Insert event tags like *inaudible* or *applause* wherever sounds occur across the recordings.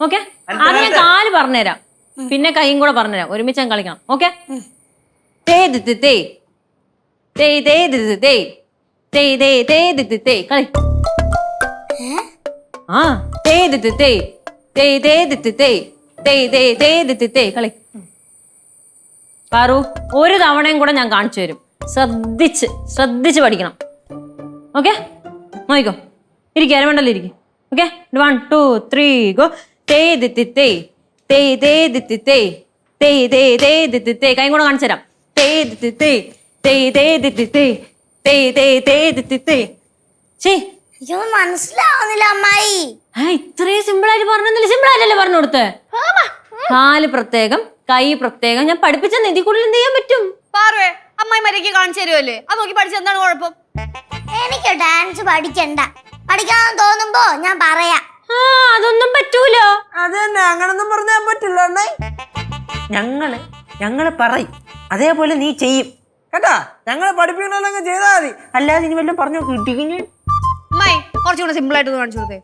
Okay? ആദ്യം ഞാൻ കാൽ പറഞ്ഞുതരാം. പിന്നെ കൈയും കൂടെ പറഞ്ഞുതരാം. ഒരുമിച്ച് ഞാൻ കളിക്കണം. ഓക്കെ? കളി. ആ തേ ദിത്ത് തേ തേ. തേ ദിത്ത് തേ തേ തേ. തേ ദിത്ത് തേ കളി. പാറു ഒരു തവണയും കൂടെ ഞാൻ കാണിച്ചു തരും. ശ്രദ്ധിച്ച് ശ്രദ്ധിച്ച് പഠിക്കണം. ഓക്കെ? നോക്കോ ഇരിക്കുക അരമണ്ടല്ലോ ഇരിക്കും. Okay? One two three go തേ ദിത്തി തേ തേ. തേ ദിത്തി തേ തേ. തേ തേ ദിത്തി തേ കൈ കൂടെ കാണിച്ചു തരാം. തേ ദിത്തി തേ തേ. തേ ദിത്തി തേ തേ. തേ തേ ദിത്തി തേ ശേ എനിക്കൊന്നും മനസ്സിലാവുന്നില്ല അമ്മായി. ആ ഇത്രയും സിമ്പിൾ ആയിട്ട് പറഞ്ഞില്ല സിമ്പിൾ ആയിട്ടല്ലേ പറഞ്ഞു കൊടുത്ത്? കാൽ പ്രത്യേകം കൈ പ്രത്യേകം. ഞാൻ പഠിപ്പിച്ച നിധി കൂടുതൽ എന്ത് ചെയ്യാൻ പറ്റും? പാർവേ അമ്മായി മര്യാദയ്ക്ക് കാണിച്ചു തരുമല്ലേ അത് നോക്കി പഠിച്ച എന്താണ് കുഴപ്പം? എനിക്ക് ഡാൻസ് പഠിക്കണ്ട. പഠിക്കാൻ തോന്നുമ്പോ ഞാൻ പറയാം. അത് തന്നെ അങ്ങനൊന്നും പറഞ്ഞാൽ പറ്റില്ല അണ്ണേ. ഞങ്ങൾ ഞങ്ങൾ പറയും. അതേപോലെ നീ ചെയ്യും. കേട്ടാ? ഞങ്ങളെ പഠിപ്പിക്കണമെങ്കിൽ ചെയ്താൽ മതി. അല്ലാതെ ഇനി വല്ലതും പറഞ്ഞു കുറച്ചുകൂടെ സിമ്പിൾ ആയിട്ട് കാണിച്ചു കൊടുത്തേ.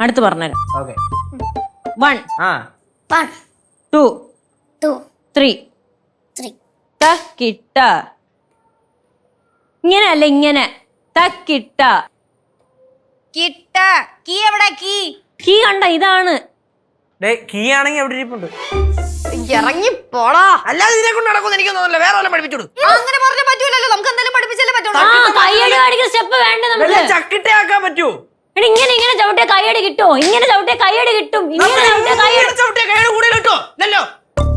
അടുത്ത് പറഞ്ഞുതരാം. ഓക്കെ. വൺ ആ. One two two three three തക്കിട്ട. ഇങ്ങനെയല്ല ഇങ്ങനെ? തക്കിട്ട. കിട്ട. കീ എവിടെ? കീ. കീ കണ്ട ഇതാണ്. ഡേ കീ ആണെങ്കിൽ എവിടെ ഇരിപ്പുണ്ട്. ഇറങ്ങി പോടാ അല്ലാതെ ഇതിനെ കൊണ്ട് നടക്കുന്നു എനിക്ക് തോന്നുന്നില്ല. വേറെ വല്ലതും പഠിപ്പിച്ചോളൂ അങ്ങനെ പറഞ്ഞാൽ പറ്റൂലല്ലോ. നമുക്ക് എന്തായാലും പഠിപ്പിച്ചാലേ പറ്റുള്ളൂ സ്റ്റെപ്പ് വേണ്ട എടി, ഇങ്ങനെ ഇങ്ങനെ ചവിട്ടിയ കൈയടി കിട്ടുമോ ഇങ്ങനെ ചവിട്ടിയ കൈയടി കിട്ടും. ഇങ്ങനെ ചവിട്ടിയ കൈയടി ചവിട്ടിയ കൈയുടെ കൂടെ കിട്ടോ അല്ലല്ലോ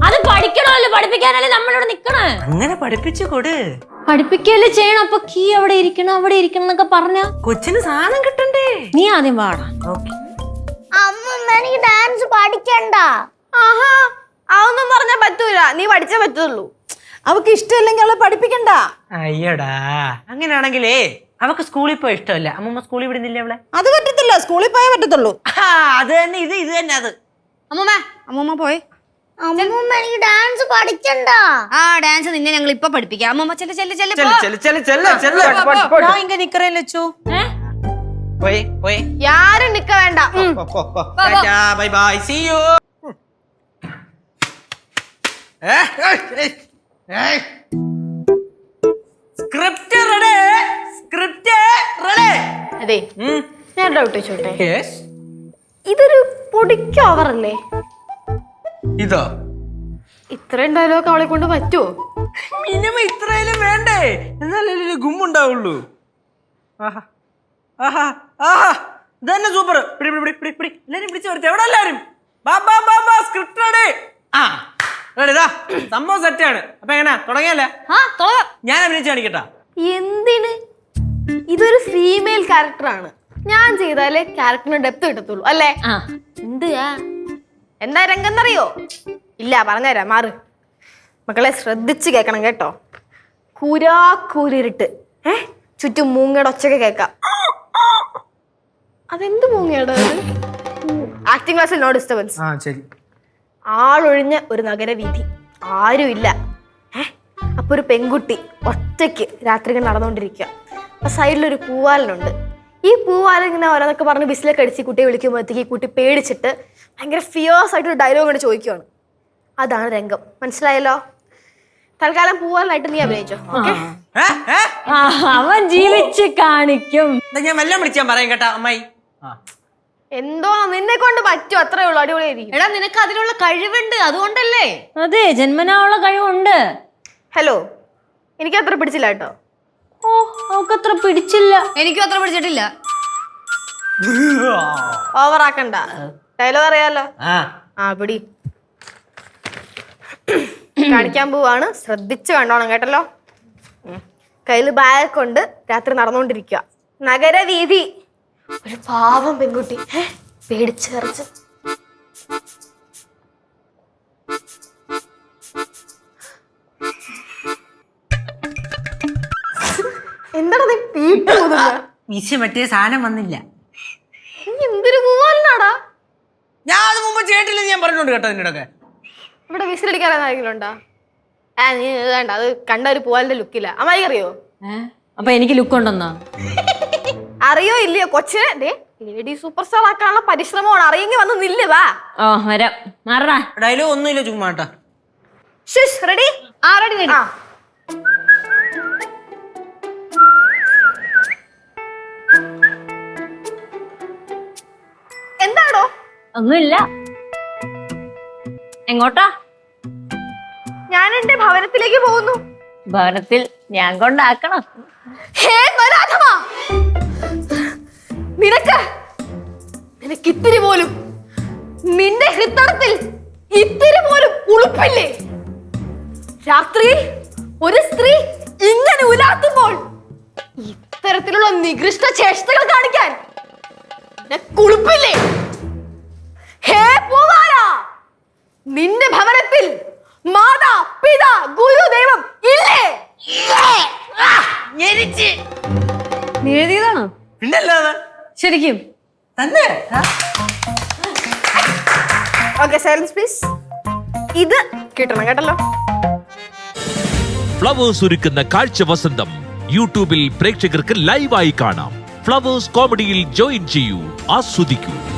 അത് പഠിക്കണമല്ലോ. പഠിപ്പിക്കാനല്ലേ നമ്മളിവിടെ നിക്കണേ. അങ്ങനെ പഠിപ്പിച്ചു കൊടു. പഠിപ്പിക്കല്ലേ ചെയ്യണം. അപ്പൊ കീ അവിടെ ഇരിക്കണം അവിടെ ഇരിക്കണം എന്നൊക്കെ പറഞ്ഞ? കൊച്ചിന് സാധനം കിട്ടണ്ടേ? നീ ആദ്യം പാടാ ഓക്കെ. എനിക്ക് ഡാൻസ് പഠിക്കണ്ട. ആഹാ അതൊന്നും പറഞ്ഞാൽ പറ്റൂല. നീ പഠിച്ചേ പറ്റുള്ളൂ അവക്ക് ഇഷ്ടമില്ലെങ്കിൽ അവളെ പഠിപ്പിക്കണ്ട. അയ്യടാ അങ്ങനെയാണെങ്കിലേ അവക്ക് സ്കൂളിൽ പോയി ഇഷ്ടമല്ല. അമ്മമ്മ സ്കൂളിൽ വിടുന്നില്ല അവളെ? അത് പറ്റത്തില്ല സ്കൂളിൽ പോയേ പറ്റത്തുള്ളൂ. ആ, അത് തന്നെ ഇത് ഇത് തന്നെ അത്. അമ്മമ്മ അമ്മമ്മ പോയി. അമ്മ എനിക്ക് ഡാൻസ് പഠിക്കണ്ട. ആ ഡാൻസ് നിന്നെ ഞങ്ങൾ ഇപ്പൊ പഠിപ്പിക്കാം. അമ്മൂമ്മ ചെല്ല ചെല്ല ചെല്ല് ചെല്ല്, പോ. ചെല്ല്, ചെല്ല്, ചെല്ല്, ചെല്ല്. പോട്ടെ, പോട്ടെ. ഞാൻ ഇങ്ങനെ നിക്കറേ ലച്ചു പോയി പോയി. യാരും നിക്ക വേണ്ട. Bye bye. See you script ready script ready. അതെ ഞാൻ ഡൗട്ട് ചോട്ടെ ഇതൊരു പൊടിക്ക് ഇതോ? ഇത്രയും ഡയലോഗ് അവളെ കൊണ്ട് പറ്റുമോ മിനിമം ഇത്രയിലും വേണ്ടേ. എന്നാലേ ഗുമ്മുണ്ടാവുള്ളൂ. ആഹാ ആഹാ. ആഹാ ഇതന്നെ സൂപ്പർ പിടി പിടി പിടി പിടി എല്ലാരും പിടിച്ചു വരുത്തി എവിടെ എല്ലാരും? ബാ ബാ ബാ ബാ സ്ക്രിപ്റ്റ് റെഡി ആ റെഡി ഇതാ. സംഭവം സെറ്റാണ് അപ്പൊ എങ്ങനെ? തുടങ്ങിയല്ലേ? ആ തുടങ്ങാം. ഞാൻ അഭിനയിച്ച് കാണിക്കട്ടാ. എന്തിന്? ഇതൊരു ഫീമെയിൽ ക്യാരക്ടറാണ് ഞാൻ ചെയ്താലേ ക്യാരക്ടറിന് ഡെപ്ത് കിട്ടത്തുള്ളൂ അല്ലേ? ആ. എന്തുയാ എന്താ രംഗെന്നറിയോ? ഇല്ല പറഞ്ഞുതരാം. മാറ്. മക്കളെ ശ്രദ്ധിച്ച് കേക്കണം കേട്ടോ. കുരാ കുരിട്ട് ഏ? ചുറ്റും മൂങ്ങയുടെ ഒച്ചയൊക്കെ കേൾക്കാം. അതെന്ത് മൂങ്ങയുടെ ആക്ടിംഗ് ക്ലാസ്സിൽ നോ ഡിസ്റ്റർബൻസ് ആ ശരി. ആളൊഴിഞ്ഞ ഒരു നഗരവീഥി. ആരും ഇല്ല അപ്പൊ ഒരു പെൺകുട്ടി ഒറ്റയ്ക്ക് രാത്രികൾ നടന്നുകൊണ്ടിരിക്കുക അപ്പൊ സൈഡിലൊരു പൂവാലനുണ്ട്. ഈ പൂവാലൻ ഇങ്ങനെ ഓരോന്നൊക്കെ പറഞ്ഞ് ബിസിലൊക്കെ അടിച്ച് കുട്ടിയെ വിളിക്കുമ്പോഴത്തേക്ക് ഈ കുട്ടി പേടിച്ചിട്ട് ഭയങ്കര ഫിയേഴ്സ് ആയിട്ട് ഒരു ഡയലോഗ് കൊണ്ട് ചോദിക്കുവാണ്. അതാണ് രംഗം. മനസ്സിലായല്ലോ? തൽക്കാലം പൂവാലനായിട്ട് നീ അഭിനയിച്ചോ അവൻ ജീവിച്ച് കാണിക്കും. ഞാൻ വെല്ലം വിളിച്ചാൻ പറയാം കേട്ടോ അമ്മായി. എന്തോ നിന്നെ കൊണ്ട് പറ്റും അത്രേ ഉള്ളൂ അടിപൊളിയായിരിക്കും. എടാ നിനക്ക് അതിനുള്ള കഴിവുണ്ട് അതുകൊണ്ടല്ലേ? അതെ ജന്മനാവുള്ള കഴിവുണ്ട്. ഹലോ എനിക്ക് അത്ര പിടിച്ചില്ല കേട്ടോ. ഓ അവക്കത്ര പിടിച്ചില്ല. എനിക്കും അത്ര പിടിച്ചിട്ടില്ല. ഓവറാക്കണ്ട ഡയലോഗ് അറിയാലോ? ആ. പിടി. കാണിക്കാൻ പോവാണ്. ശ്രദ്ധിച്ചു കണ്ടോണം കേട്ടല്ലോ. കയ്യിൽ ബാഗ് കൊണ്ട് രാത്രി നടന്നുകൊണ്ടിരിക്കുക നഗരവീതി ഒരു പാവം പെൺകുട്ടി. ഏ, പേടിച്ച് കറിച്ച് എന്താണ് നീ പീപ്പ് ഊതുന്നെ? വിശ മറ്റേ സാധനം വന്നില്ല. നീ എന്തൊരു ഞാൻ അത് മുമ്പ് ഞാൻ പറഞ്ഞോണ്ട് കേട്ടോ നിന്നോടൊക്കെ ഇവിടെ വിസിലടിക്കാൻ ആരെങ്കിലും ഉണ്ടോ? ആ നീ വേണ്ട അത് കണ്ട ഒരു പൂവാലിന്റെ ലുക്കില്ല അമ്മായി അറിയോ? അപ്പൊ എനിക്ക് ലുക്ക് ഉണ്ടെന്നാ? *laughs* അറിയോ ഇല്ലയോ? കൊച്ചിനെ? ദേ ലേഡി സൂപ്പർ സ്റ്റാർ ആക്കാനുള്ള പരിശ്രമമാണ്. അറിയെങ്കിൽ വന്ന് നില്ല് വാ. ഓ വരാം. മാറടാ. ഡയലോഗ് ഒന്നുമില്ല ചുമ്മാട്ട കേട്ടാ. റെഡി ആ റെഡി റെഡി എന്താണോ ഒന്നുമില്ല. എങ്ങോട്ടാ? ഞാൻ എന്റെ ഭവനത്തിലേക്ക് പോകുന്നു. ഭവനത്തിൽ ഞാൻ കൊണ്ടാക്കണം. ഹേ നരാധമാ! നിനക്ക്? നിനക്ക് ഇത്തിരി പോലും നിന്റെ ഹൃദയത്തിൽ ഇത്തിരി പോലും ഉളുപ്പില്ലേ? രാത്രിയിൽ ഒരു സ്ത്രീ ഇങ്ങനെ ഉലാത്തുമ്പോൾ ഇത്തരത്തിലുള്ള നികൃഷ്ട ചേഷ്ടകൾ കാണിക്കാൻ നിനക്ക് ഉളുപ്പില്ലേ? ഹേ പൂവാല! നിന്റെ ഭവനത്തിൽ മാതാ പിതാ ഗുരുദൈവം ഇല്ലേ? എഴുതിയതാണോ? പിന്നല്ലാതെ. ശരിക്കും? തന്നെ? ഓക്കെ സൈലൻസ് പ്ലീസ് ഇത് കിട്ടണം കേട്ടല്ലോ. ഫ്ലവേഴ്സ് ഒരുക്കുന്ന കാഴ്ച വസന്തം. യൂട്യൂബിൽ പ്രേക്ഷകർക്ക് ലൈവായി കാണാം. ഫ്ലവേഴ്സ് കോമഡിയിൽ ജോയിൻ ചെയ്യൂ. ആസ്വദിക്കൂ.